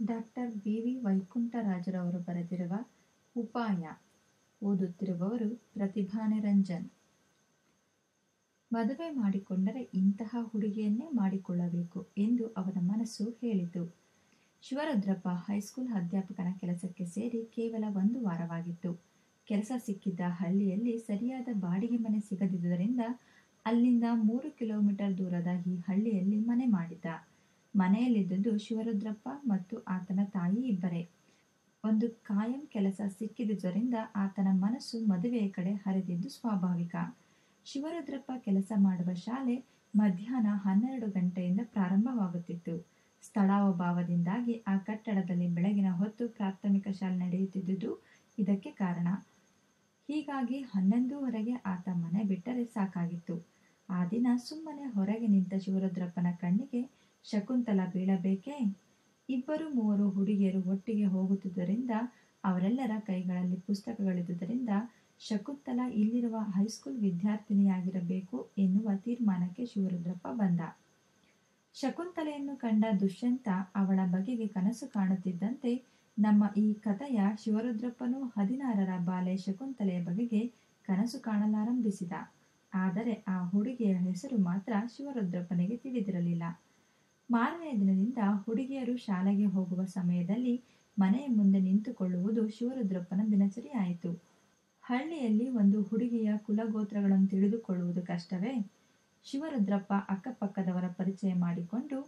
Doctor B. V. ವೈಕುಂಠರಾಜರವರು ಬರೆದಿರುವ ಉಪಾಯ ಓದುತ್ತಿರುವವರು ಪ್ರತಿಭಾ ನಿರಂಜನ್ ಮದುವೆ ಮಾಡಿಕೊಂಡರೆ ಇಂತಹ ಹುಡುಗಿಯನ್ನೇ ಮಾಡಿಕೊಳ್ಳಬೇಕು ಎಂದು ಅವನ ಮನಸ್ಸು ಹೇಳಿತು. ಶಿವರುದ್ರಪ್ಪ ಹೈಸ್ಕೂಲ್ ಅಧ್ಯಾಪಕನ ಕೆಲಸಕ್ಕೆ ಸೇರಿ ಕೇವಲ ಒಂದು ವಾರವಾಗಿತ್ತು. ಕೆಲಸ ಸಿಕ್ಕಿದ್ದ ಹಳ್ಳಿಯಲ್ಲಿ ಸರಿಯಾದ ಬಾಡಿಗೆ ಮನೆ ಸಿಗದಿದ್ದರಿಂದ ಅಲ್ಲಿಂದ ಮೂರು ಕಿಲೋಮೀಟರ್ ದೂರದ ಈ ಹಳ್ಳಿಯಲ್ಲಿ ಮನೆ ಮಾಡಿದ್ದ. ಮನೆಯಲ್ಲಿದ್ದುದು ಶಿವರುದ್ರಪ್ಪ ಮತ್ತು ಆತನ ತಾಯಿ ಇಬ್ಬರೇ. ಒಂದು ಕಾಯಂ ಕೆಲಸ ಸಿಕ್ಕಿದುದರಿಂದ ಆತನ ಮನಸ್ಸು ಮದುವೆಯ ಕಡೆ ಹರಿದಿದ್ದು ಸ್ವಾಭಾವಿಕ. ಶಿವರುದ್ರಪ್ಪ ಕೆಲಸ ಮಾಡುವ ಶಾಲೆ ಮಧ್ಯಾಹ್ನ ಹನ್ನೆರಡು ಗಂಟೆಯಿಂದ ಪ್ರಾರಂಭವಾಗುತ್ತಿತ್ತು. ಸ್ಥಳಾವಭಾವದಿಂದಾಗಿ ಆ ಕಟ್ಟಡದಲ್ಲಿ ಬೆಳಗಿನ ಹೊತ್ತು ಪ್ರಾಥಮಿಕ ಶಾಲೆ ನಡೆಯುತ್ತಿದ್ದುದು ಇದಕ್ಕೆ ಕಾರಣ. ಹೀಗಾಗಿ ಹನ್ನೊಂದೂವರೆಗೆ ಆತ ಮನೆ ಬಿಟ್ಟರೆ ಸಾಕಾಗಿತ್ತು. ಆ ದಿನ ಸುಮ್ಮನೆ ಹೊರಗೆ ನಿಂತ ಶಿವರುದ್ರಪ್ಪನ ಕಣ್ಣಿಗೆ ಶಕುಂತಲ ಬೀಳಬೇಕೇ? ಇಬ್ಬರು ಮೂವರು ಹುಡುಗಿಯರು ಒಟ್ಟಿಗೆ ಹೋಗುತ್ತಿದ್ದರಿಂದ, ಅವರೆಲ್ಲರ ಕೈಗಳಲ್ಲಿ ಪುಸ್ತಕಗಳಿದ್ದುದರಿಂದ ಶಕುಂತಲ ಇಲ್ಲಿರುವ ಹೈಸ್ಕೂಲ್ ವಿದ್ಯಾರ್ಥಿನಿಯಾಗಿರಬೇಕು ಎನ್ನುವ ತೀರ್ಮಾನಕ್ಕೆ ಶಿವರುದ್ರಪ್ಪ ಬಂದ. ಶಕುಂತಲೆಯನ್ನು ಕಂಡ ದುಷ್ಯಂತ ಅವಳ ಬಗೆಗೆ ಕನಸು ಕಾಣುತ್ತಿದ್ದಂತೆ ನಮ್ಮ ಈ ಕಥೆಯ ಶಿವರುದ್ರಪ್ಪನು ಹದಿನಾರರ ಬಾಲೆ ಶಕುಂತಲೆಯ ಬಗೆಗೆ ಕನಸು ಕಾಣಲಾರಂಭಿಸಿದ. ಆದರೆ ಆ ಹುಡುಗಿಯ ಹೆಸರು ಮಾತ್ರ ಶಿವರುದ್ರಪ್ಪನಿಗೆ ತಿಳಿದಿರಲಿಲ್ಲ. ಮಾರನೆಯ ದಿನದಿಂದ ಹುಡುಗಿಯರು ಶಾಲೆಗೆ ಹೋಗುವ ಸಮಯದಲ್ಲಿ ಮನೆಯ ಮುಂದೆ ನಿಂತುಕೊಳ್ಳುವುದು ಶಿವರುದ್ರಪ್ಪನ ದಿನಚರಿ ಆಯಿತು. ಹಳ್ಳಿಯಲ್ಲಿ ಒಂದು ಹುಡುಗಿಯ ಕುಲಗೋತ್ರಗಳನ್ನು ತಿಳಿದುಕೊಳ್ಳುವುದು ಕಷ್ಟವೇ? ಶಿವರುದ್ರಪ್ಪ ಅಕ್ಕಪಕ್ಕದವರ ಪರಿಚಯ ಮಾಡಿಕೊಂಡು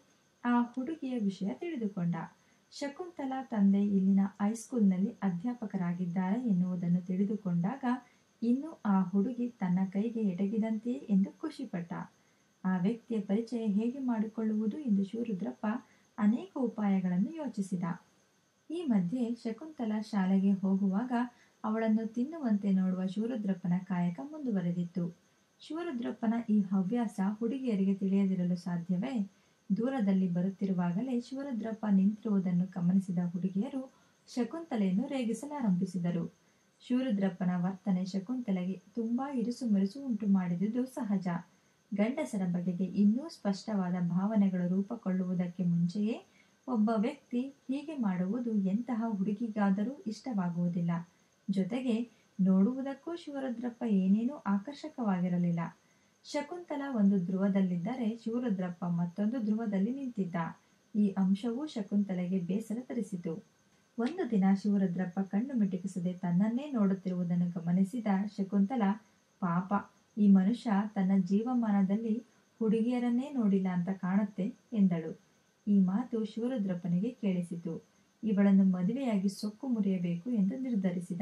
ಆ ಹುಡುಗಿಯ ವಿಷಯ ತಿಳಿದುಕೊಂಡ. ಶಕುಂತಲಾ ತಂದೆ ಇಲ್ಲಿನ ಹೈಸ್ಕೂಲ್ನಲ್ಲಿ ಅಧ್ಯಾಪಕರಾಗಿದ್ದಾರೆ ಎನ್ನುವುದನ್ನು ತಿಳಿದುಕೊಂಡಾಗ ಇನ್ನು ಆ ಹುಡುಗಿ ತನ್ನ ಕೈಗೆ ಎಟಗಿದಂತೆಯೇ ಎಂದು ಖುಷಿಪಟ್ಟ. ಆ ವ್ಯಕ್ತಿಯ ಪರಿಚಯ ಹೇಗೆ ಮಾಡಿಕೊಳ್ಳುವುದು ಎಂದು ಶಿವರುದ್ರಪ್ಪ ಅನೇಕ ಉಪಾಯಗಳನ್ನು ಯೋಚಿಸಿದ. ಈ ಮಧ್ಯೆ ಶಕುಂತಲಾ ಶಾಲೆಗೆ ಹೋಗುವಾಗ ಅವಳನ್ನು ತಿನ್ನುವಂತೆ ನೋಡುವ ಶಿವರುದ್ರಪ್ಪನ ಕಾಯಕ ಮುಂದುವರೆದಿತ್ತು. ಶಿವರುದ್ರಪ್ಪನ ಈ ಹವ್ಯಾಸ ಹುಡುಗಿಯರಿಗೆ ತಿಳಿಯದಿರಲು ಸಾಧ್ಯವೇ? ದೂರದಲ್ಲಿ ಬರುತ್ತಿರುವಾಗಲೇ ಶಿವರುದ್ರಪ್ಪ ನಿಂತಿರುವುದನ್ನು ಗಮನಿಸಿದ ಹುಡುಗಿಯರು ಶಕುಂತಲೆಯನ್ನು ರೇಗಿಸಲಾರಂಭಿಸಿದರು. ಶಿವರುದ್ರಪ್ಪನ ವರ್ತನೆ ಶಕುಂತಲೆಗೆ ತುಂಬಾ ಇರುಸು ಮುರುಸು ಉಂಟು ಮಾಡಿದುದು ಸಹಜ. ಗಂಡಸರ ಬಗೆಗೆ ಇನ್ನೂ ಸ್ಪಷ್ಟವಾದ ಭಾವನೆಗಳು ರೂಪುಗೊಳ್ಳುವುದಕ್ಕೆ ಮುಂಚೆಯೇ ಒಬ್ಬ ವ್ಯಕ್ತಿ ಹೀಗೆ ಮಾಡುವುದು ಎಂತಹ ಹುಡುಗಿಗಾದರೂ ಇಷ್ಟವಾಗುವುದಿಲ್ಲ. ಜೊತೆಗೆ ನೋಡುವುದಕ್ಕೂ ಶಿವರುದ್ರಪ್ಪ ಏನೇನೂ ಆಕರ್ಷಕವಾಗಿರಲಿಲ್ಲ. ಶಕುಂತಲ ಒಂದು ಧ್ರುವದಲ್ಲಿದ್ದರೆ ಶಿವರುದ್ರಪ್ಪ ಮತ್ತೊಂದು ಧ್ರುವದಲ್ಲಿ ನಿಂತಿದ್ದ. ಈ ಅಂಶವೂ ಶಕುಂತಲೆಗೆ ಬೇಸರ ತರಿಸಿತು. ಒಂದು ದಿನ ಶಿವರುದ್ರಪ್ಪ ಕಣ್ಣು ಮಿಟುಕಿಸದೆ ತನ್ನನ್ನೇ ನೋಡುತ್ತಿರುವುದನ್ನು ಗಮನಿಸಿದ ಶಕುಂತಲ, ಪಾಪ ಈ ಮನುಷ್ಯ ತನ್ನ ಜೀವಮಾನದಲ್ಲಿ ಹುಡುಗಿಯರನ್ನೇ ನೋಡಿಲ್ಲ ಅಂತ ಕಾಣುತ್ತೆ ಎಂದಳು. ಈ ಮಾತು ಶಿವರುದ್ರಪ್ಪನಿಗೆ ಕೇಳಿಸಿತು. ಇವಳನ್ನು ಮದುವೆಯಾಗಿ ಸೊಕ್ಕು ಮುರಿಯಬೇಕು ಎಂದು ನಿರ್ಧರಿಸಿದ.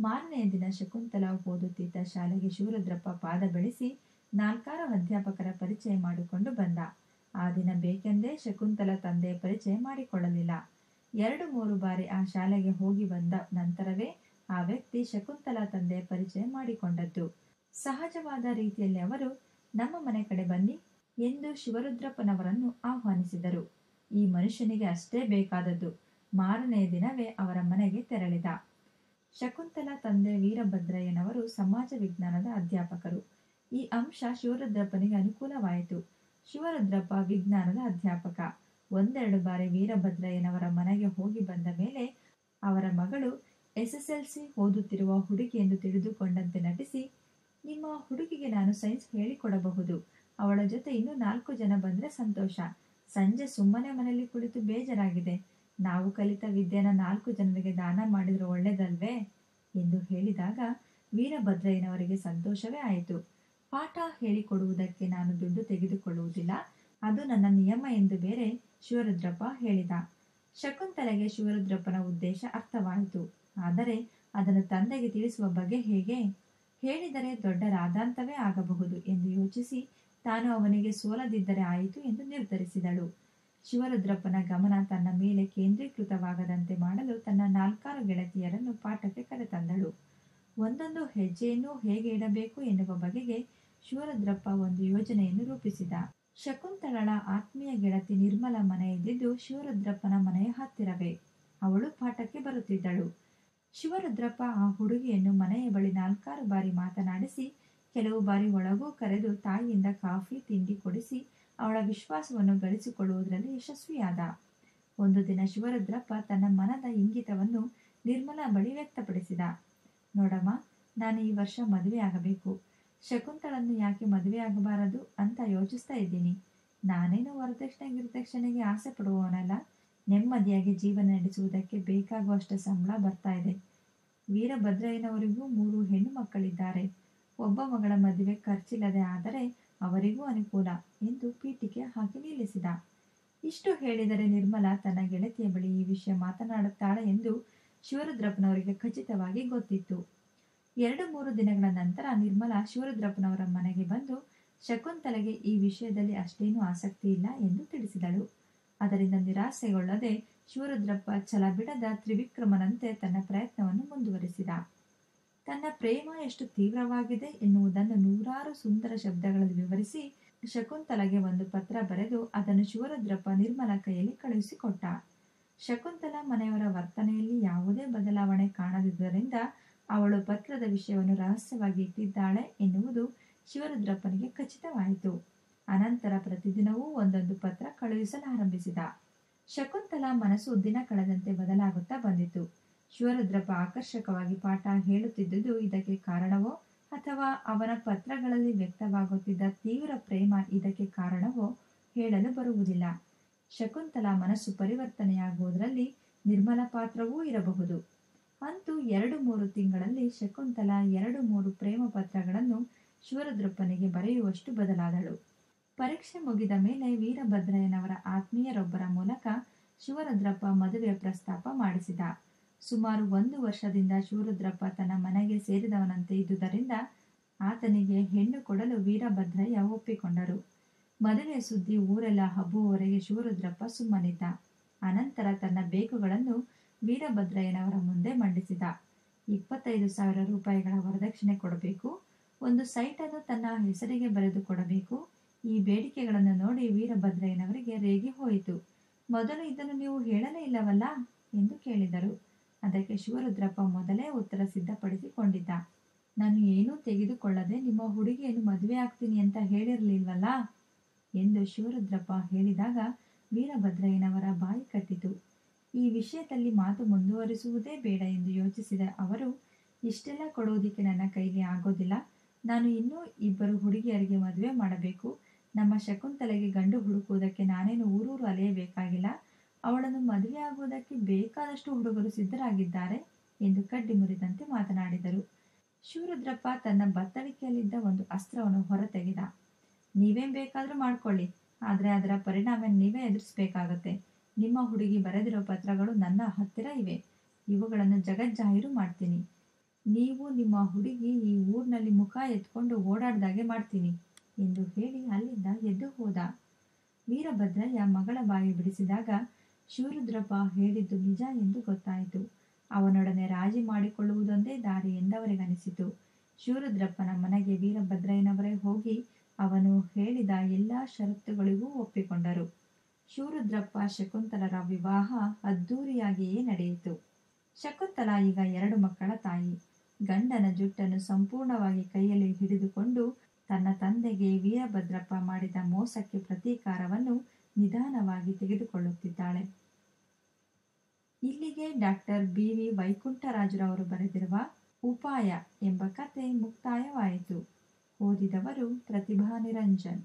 ಮಾರನೆಯ ದಿನ ಶಕುಂತಲಾ ಓದುತ್ತಿದ್ದ ಶಾಲೆಗೆ ಶಿವರುದ್ರಪ್ಪ ಪಾದ ಬೆಳೆಸಿ ನಾಲ್ಕಾರು ಅಧ್ಯಾಪಕರ ಪರಿಚಯ ಮಾಡಿಕೊಂಡು ಬಂದ. ಆ ದಿನ ಬೇಕೆಂದೇ ಶಕುಂತಲ ತಂದೆ ಪರಿಚಯ ಮಾಡಿಕೊಳ್ಳಲಿಲ್ಲ. ಎರಡು ಮೂರು ಬಾರಿ ಆ ಶಾಲೆಗೆ ಹೋಗಿ ಬಂದ ನಂತರವೇ ಆ ವ್ಯಕ್ತಿ ಶಕುಂತಲ ತಂದೆ ಪರಿಚಯ ಮಾಡಿಕೊಂಡದ್ದು. ಸಹಜವಾದ ರೀತಿಯಲ್ಲಿ ಅವರು ನಮ್ಮ ಮನೆ ಕಡೆ ಬನ್ನಿ ಎಂದು ಶಿವರುದ್ರಪ್ಪನವರನ್ನು ಆಹ್ವಾನಿಸಿದರು. ಈ ಮನುಷ್ಯನಿಗೆ ಅಷ್ಟೇ ಬೇಕಾದದ್ದು, ಮಾರನೆಯ ದಿನವೇ ಅವರ ಮನೆಗೆ ತೆರಳಿದ. ಶಕುಂತಲಾ ತಂದೆ ವೀರಭದ್ರಯ್ಯನವರು ಸಮಾಜ ವಿಜ್ಞಾನದ ಅಧ್ಯಾಪಕರು. ಈ ಅಂಶ ಶಿವರುದ್ರಪ್ಪನಿಗೆ ಅನುಕೂಲವಾಯಿತು. ಶಿವರುದ್ರಪ್ಪ ವಿಜ್ಞಾನದ ಅಧ್ಯಾಪಕ. ಒಂದೆರಡು ಬಾರಿ ವೀರಭದ್ರಯ್ಯನವರ ಮನೆಗೆ ಹೋಗಿ ಬಂದ ಮೇಲೆ ಅವರ ಮಗಳು ಎಸ್ಎಸ್ಎಲ್ಸಿ ಓದುತ್ತಿರುವ ಹುಡುಗಿ ಎಂದು ತಿಳಿದುಕೊಂಡಂತೆ ನಟಿಸಿ ನಿಮ್ಮ ಹುಡುಗಿಗೆ ನಾನು ಸೈನ್ಸ್ ಹೇಳಿಕೊಡಬಹುದು. ಅವಳ ಜೊತೆ ಇನ್ನೂ ನಾಲ್ಕು ಜನ ಬಂದ್ರೆ ಸಂತೋಷ. ಸಂಜೆ ಸುಮ್ಮನೆ ಮನೆಯಲ್ಲಿ ಕುಳಿತು ಬೇಜಾರಾಗಿದೆ. ನಾವು ಕಲಿತ ವಿದ್ಯೆನ ನಾಲ್ಕು ಜನರಿಗೆ ದಾನ ಮಾಡಿದ್ರೆ ಒಳ್ಳೇದಲ್ವೇ? ಎಂದು ಹೇಳಿದಾಗ ವೀರಭದ್ರಯ್ಯನವರಿಗೆ ಸಂತೋಷವೇ ಆಯಿತು. ಪಾಠ ಹೇಳಿಕೊಡುವುದಕ್ಕೆ ನಾನು ದುಡ್ಡು ತೆಗೆದುಕೊಳ್ಳುವುದಿಲ್ಲ. ಅದು ನನ್ನ ನಿಯಮ ಎಂದು ಬೇರೆ ಶಿವರುದ್ರಪ್ಪ ಹೇಳಿದ. ಶಕುಂತಲೆಗೆ ಶಿವರುದ್ರಪ್ಪನ ಉದ್ದೇಶ ಅರ್ಥವಾಯಿತು. ಆದರೆ ಅದನ್ನು ತಂದೆಗೆ ತಿಳಿಸುವ ಬಗೆ ಹೇಗೆ? ಹೇಳಿದರೆ ದೊಡ್ಡ ರಾದಾಂತವೇ ಆಗಬಹುದು ಎಂದು ಯೋಚಿಸಿ ತಾನು ಅವನಿಗೆ ಸೋಲದಿದ್ದರೆ ಆಯಿತು ಎಂದು ನಿರ್ಧರಿಸಿದಳು. ಶಿವರುದ್ರಪ್ಪನ ಗಮನ ತನ್ನ ಮೇಲೆ ಕೇಂದ್ರೀಕೃತವಾಗದಂತೆ ಮಾಡಲು ತನ್ನ ನಾಲ್ಕಾರು ಗೆಳತಿಯರನ್ನು ಪಾಠಕ್ಕೆ ಕರೆತಂದಳು. ಒಂದೊಂದು ಹೆಜ್ಜೆಯನ್ನು ಹೇಗೆ ಇಡಬೇಕು ಎನ್ನುವ ಬಗೆಗೆ ಶಿವರುದ್ರಪ್ಪ ಒಂದು ಯೋಜನೆಯನ್ನು ರೂಪಿಸಿದ. ಶಕುಂತಳಳ ಆತ್ಮೀಯ ಗೆಳತಿ ನಿರ್ಮಲ ಮನೆಯಲ್ಲಿದ್ದು ಶಿವರುದ್ರಪ್ಪನ ಮನೆಯ ಹತ್ತಿರವೇ. ಅವಳು ಪಾಠಕ್ಕೆ ಬರುತ್ತಿದ್ದಳು. ಶಿವರುದ್ರಪ್ಪ ಆ ಹುಡುಗಿಯನ್ನು ಮನೆಯ ಬಳಿ ನಾಲ್ಕಾರು ಬಾರಿ ಮಾತನಾಡಿಸಿ, ಕೆಲವು ಬಾರಿ ಒಳಗೂ ಕರೆದು ತಾಯಿಯಿಂದ ಕಾಫಿ ತಿಂಡಿ ಕೊಡಿಸಿ ಅವಳ ವಿಶ್ವಾಸವನ್ನು ಗಳಿಸಿಕೊಳ್ಳುವುದರಲ್ಲಿ ಯಶಸ್ವಿಯಾದ. ಒಂದು ದಿನ ಶಿವರುದ್ರಪ್ಪ ತನ್ನ ಮನದ ಇಂಗಿತವನ್ನು ನಿರ್ಮಲಾ ಬಳಿ ವ್ಯಕ್ತಪಡಿಸಿದ. ನೋಡಮ್ಮ, ನಾನು ಈ ವರ್ಷ ಮದುವೆ ಆಗಬೇಕು. ಶಕುಂತಳನ್ನು ಯಾಕೆ ಮದುವೆ ಆಗಬಾರದು ಅಂತ ಯೋಚಿಸ್ತಾ ಇದ್ದೀನಿ. ನಾನೇನು ವರದಕ್ಷಿಣೆ ಗಿರದಕ್ಷಿಣೆಗೆ ಆಸೆ ಪಡುವವನಲ್ಲ. ನೆಮ್ಮದಿಯಾಗಿ ಜೀವನ ನಡೆಸುವುದಕ್ಕೆ ಬೇಕಾಗುವಷ್ಟು ಸಂಬಳ ಬರ್ತಾ ಇದೆ. ವೀರಭದ್ರಯ್ಯನವರಿಗೂ ಮೂರು ಹೆಣ್ಣು ಮಕ್ಕಳಿದ್ದಾರೆ. ಒಬ್ಬ ಮಗಳ ಮದುವೆ ಖರ್ಚಿಲ್ಲದೆ ಆದರೆ ಅವರಿಗೂ ಅನುಕೂಲ ಎಂದು ಪೀಠಿಕೆ ಹಾಕಿ ನಿಲ್ಲಿಸಿದ. ಇಷ್ಟು ಹೇಳಿದರೆ ನಿರ್ಮಲಾ ತನ್ನ ಗೆಳತಿಯ ಬಳಿ ಈ ವಿಷಯ ಮಾತನಾಡುತ್ತಾಳೆ ಎಂದು ಶಿವರುದ್ರಪ್ಪನವರಿಗೆ ಖಚಿತವಾಗಿ ಗೊತ್ತಿತ್ತು. ಎರಡು ಮೂರು ದಿನಗಳ ನಂತರ ನಿರ್ಮಲಾ ಶಿವರುದ್ರಪ್ಪನವರ ಮನೆಗೆ ಬಂದು ಶಕುಂತಲೆಗೆ ಈ ವಿಷಯದಲ್ಲಿ ಅಷ್ಟೇನೂ ಆಸಕ್ತಿ ಇಲ್ಲ ಎಂದು ತಿಳಿಸಿದಳು. ಅದರಿಂದ ನಿರಾಸೆಗೊಳ್ಳದೆ ಶಿವರುದ್ರಪ್ಪ ಛಲ ಬಿಡದ ತ್ರಿವಿಕ್ರಮನಂತೆ ತನ್ನ ಪ್ರಯತ್ನವನ್ನು ಮುಂದುವರಿಸಿದ. ತನ್ನ ಪ್ರೇಮ ಎಷ್ಟು ತೀವ್ರವಾಗಿದೆ ಎನ್ನುವುದನ್ನು ನೂರಾರು ಸುಂದರ ಶಬ್ದಗಳಲ್ಲಿ ವಿವರಿಸಿ ಶಕುಂತಲಗೆ ಒಂದು ಪತ್ರ ಬರೆದು ಅದನ್ನು ಶಿವರುದ್ರಪ್ಪ ನಿರ್ಮಲ ಕೈಯಲ್ಲಿ ಕಳುಹಿಸಿಕೊಟ್ಟ. ಶಕುಂತಲ ಮನೆಯವರ ವರ್ತನೆಯಲ್ಲಿ ಯಾವುದೇ ಬದಲಾವಣೆ ಕಾಣದಿದ್ದರಿಂದ ಅವಳು ಪತ್ರದ ವಿಷಯವನ್ನು ರಹಸ್ಯವಾಗಿ ಇಟ್ಟಿದ್ದಾಳೆ ಎನ್ನುವುದು ಶಿವರುದ್ರಪ್ಪನಿಗೆ ಖಚಿತವಾಯಿತು. ಅನಂತರ ಪ್ರತಿದಿನವೂ ಒಂದೊಂದು ಪತ್ರ ಕಳುಹಿಸಲಾರಂಭಿಸಿದ ಶಕುಂತಲ ಮನಸ್ಸು ದಿನ ಕಳೆದಂತೆ ಬದಲಾಗುತ್ತಾ ಬಂದಿತು. ಶಿವರುದ್ರಪ್ಪ ಆಕರ್ಷಕವಾಗಿ ಪಾಠ ಹೇಳುತ್ತಿದ್ದುದು ಇದಕ್ಕೆ ಕಾರಣವೋ ಅಥವಾ ಅವನ ಪತ್ರಗಳಲ್ಲಿ ವ್ಯಕ್ತವಾಗುತ್ತಿದ್ದ ತೀವ್ರ ಪ್ರೇಮ ಇದಕ್ಕೆ ಕಾರಣವೋ ಹೇಳಲು ಬರುವುದಿಲ್ಲ. ಶಕುಂತಲ ಮನಸ್ಸು ಪರಿವರ್ತನೆಯಾಗುವುದರಲ್ಲಿ ನಿರ್ಮಲ ಪಾತ್ರವೂ ಇರಬಹುದು. ಅಂತೂ ಎರಡು ಮೂರು ತಿಂಗಳಲ್ಲಿ ಶಕುಂತಲ ಎರಡು ಮೂರು ಪ್ರೇಮ ಪತ್ರಗಳನ್ನು ಶಿವರುದ್ರಪ್ಪನಿಗೆ ಬರೆಯುವಷ್ಟು ಬದಲಾದಳು. ಪರೀಕ್ಷೆ ಮುಗಿದ ಮೇಲೆ ವೀರಭದ್ರಯ್ಯನವರ ಆತ್ಮೀಯರೊಬ್ಬರ ಮೂಲಕ ಶಿವರುದ್ರಪ್ಪ ಮದುವೆಯ ಪ್ರಸ್ತಾಪ ಮಾಡಿಸಿದ. ಸುಮಾರು ಒಂದು ವರ್ಷದಿಂದ ಶಿವರುದ್ರಪ್ಪ ತನ್ನ ಮನೆಗೆ ಸೇರಿದವನಂತೆ ಇದ್ದುದರಿಂದ ಆತನಿಗೆ ಹೆಣ್ಣು ಕೊಡಲು ವೀರಭದ್ರಯ್ಯ ಒಪ್ಪಿಕೊಂಡರು. ಮದುವೆಯ ಸುದ್ದಿ ಊರೆಲ್ಲ ಹಬ್ಬುವವರೆಗೆ ಶಿವರುದ್ರಪ್ಪ ಸುಮ್ಮನಿದ್ದ. ಅನಂತರ ತನ್ನ ಬೇಕುಗಳನ್ನು ವೀರಭದ್ರಯ್ಯನವರ ಮುಂದೆ ಮಂಡಿಸಿದ. ಇಪ್ಪತ್ತೈದು ಸಾವಿರ ರೂಪಾಯಿಗಳ ವರದಕ್ಷಿಣೆ ಕೊಡಬೇಕು, ಒಂದು ಸೈಟನ್ನು ತನ್ನ ಹೆಸರಿಗೆ ಬರೆದು ಕೊಡಬೇಕು ಈ ಬೇಡಿಕೆಗಳನ್ನು ನೋಡಿ ವೀರಭದ್ರಯ್ಯನವರಿಗೆ ರೇಗಿ ಹೋಯಿತು. ಮೊದಲು ಇದನ್ನು ನೀವು ಹೇಳಲೇ ಇಲ್ಲವಲ್ಲ? ಎಂದು ಕೇಳಿದರು. ಅದಕ್ಕೆ ಶಿವರುದ್ರಪ್ಪ ಮೊದಲೇ ಉತ್ತರ ಸಿದ್ಧಪಡಿಸಿಕೊಂಡಿದ್ದ. ನಾನು ಏನೂ ತೆಗೆದುಕೊಳ್ಳದೆ ನಿಮ್ಮ ಹುಡುಗಿಯನ್ನು ಮದುವೆ ಆಗ್ತೀನಿ ಅಂತ ಹೇಳಿರಲಿಲ್ವಲ್ಲ? ಎಂದು ಶಿವರುದ್ರಪ್ಪ ಹೇಳಿದಾಗ ವೀರಭದ್ರಯ್ಯನವರ ಬಾಯಿ ಕಟ್ಟಿತು. ಈ ವಿಷಯದಲ್ಲಿ ಮಾತು ಮುಂದುವರಿಸುವುದೇ ಬೇಡ ಎಂದು ಯೋಚಿಸಿದ ಅವರು, ಇಷ್ಟೆಲ್ಲ ಕೊಡುವುದಕ್ಕೆ ನನ್ನ ಕೈಗೆ ಆಗೋದಿಲ್ಲ. ನಾನು ಇನ್ನೂ ಇಬ್ಬರು ಹುಡುಗಿಯರಿಗೆ ಮದುವೆ ಮಾಡಬೇಕು. ನಮ್ಮ ಶಕುಂತಲೆಗೆ ಗಂಡು ಹುಡುಕುವುದಕ್ಕೆ ನಾನೇನು ಊರೂರು ಅಲೆಯಬೇಕಾಗಿಲ್ಲ? ಅವಳನ್ನು ಮದುವೆ ಆಗುವುದಕ್ಕೆ ಬೇಕಾದಷ್ಟು ಹುಡುಗರು ಸಿದ್ಧರಾಗಿದ್ದಾರೆ ಎಂದು ಕಡ್ಡಿ ಮುರಿದಂತೆ ಮಾತನಾಡಿದರು. ಶಿವರುದ್ರಪ್ಪ ತನ್ನ ಬತ್ತಳಿಕೆಯಲ್ಲಿದ್ದ ಒಂದು ಅಸ್ತ್ರವನ್ನು ಹೊರತೆಗೆದ. ನೀವೇನ್ ಬೇಕಾದರೂ ಮಾಡ್ಕೊಳ್ಳಿ, ಆದರೆ ಅದರ ಪರಿಣಾಮ ನೀವೇ ಎದುರಿಸಬೇಕಾಗತ್ತೆ. ನಿಮ್ಮ ಹುಡುಗಿ ಬರೆದಿರೋ ಪತ್ರಗಳು ನನ್ನ ಹತ್ತಿರ ಇವೆ. ಇವುಗಳನ್ನು ಜಗಜ್ಜಾಹೀರು ಮಾಡ್ತೀನಿ. ನೀವು ನಿಮ್ಮ ಹುಡುಗಿ ಈ ಊರಿನಲ್ಲಿ ಮುಖ ಎತ್ಕೊಂಡು ಓಡಾಡ್ದಾಗೆ ಮಾಡ್ತೀನಿ. ಎಂದು ಹೇಳಿ ಅಲ್ಲಿಂದ ಎದ್ದು ಹೋದ. ವೀರಭದ್ರಯ್ಯ ಮಗಳ ಬಾಯಿ ಬಿಡಿಸಿದಾಗ ಶಿವರುದ್ರಪ್ಪ ಹೇಳಿದ್ದು ನಿಜ ಎಂದು ಗೊತ್ತಾಯಿತು. ಅವನೊಡನೆ ರಾಜಿ ಮಾಡಿಕೊಳ್ಳುವುದೊಂದೇ ದಾರಿ ಎಂದವರಿಗನಿಸಿತು. ಶಿವರುದ್ರಪ್ಪನ ಮನೆಗೆ ವೀರಭದ್ರಯ್ಯನವರೇ ಹೋಗಿ ಅವನು ಹೇಳಿದ ಎಲ್ಲ ಷರತ್ತುಗಳಿಗೂ ಒಪ್ಪಿಕೊಂಡರು. ಶಿವರುದ್ರಪ್ಪ ಶಕುಂತಲರ ವಿವಾಹ ಅದ್ದೂರಿಯಾಗಿಯೇ ನಡೆಯಿತು. ಶಕುಂತಲ ಈಗ ಎರಡು ಮಕ್ಕಳ ತಾಯಿ. ಗಂಡನ ಜುಟ್ಟನ್ನು ಸಂಪೂರ್ಣವಾಗಿ ಕೈಯಲ್ಲಿ ಹಿಡಿದುಕೊಂಡು ತನ್ನ ತಂದೆಗೆ ವೀರಭದ್ರಪ್ಪ ಮಾಡಿದ ಮೋಸಕ್ಕೆ ಪ್ರತೀಕಾರವನ್ನು ನಿಧಾನವಾಗಿ ತೆಗೆದುಕೊಳ್ಳುತ್ತಿದ್ದಾಳೆ. ಇಲ್ಲಿಗೆ ಡಾಕ್ಟರ್ ಬಿ ವಿ ವೈಕುಂಠರಾಜರವರು ಬರೆದಿರುವ ಉಪಾಯ ಎಂಬ ಕತೆ ಮುಕ್ತಾಯವಾಯಿತು. ಓದಿದವರು ಪ್ರತಿಭಾ ನಿರಂಜನ್.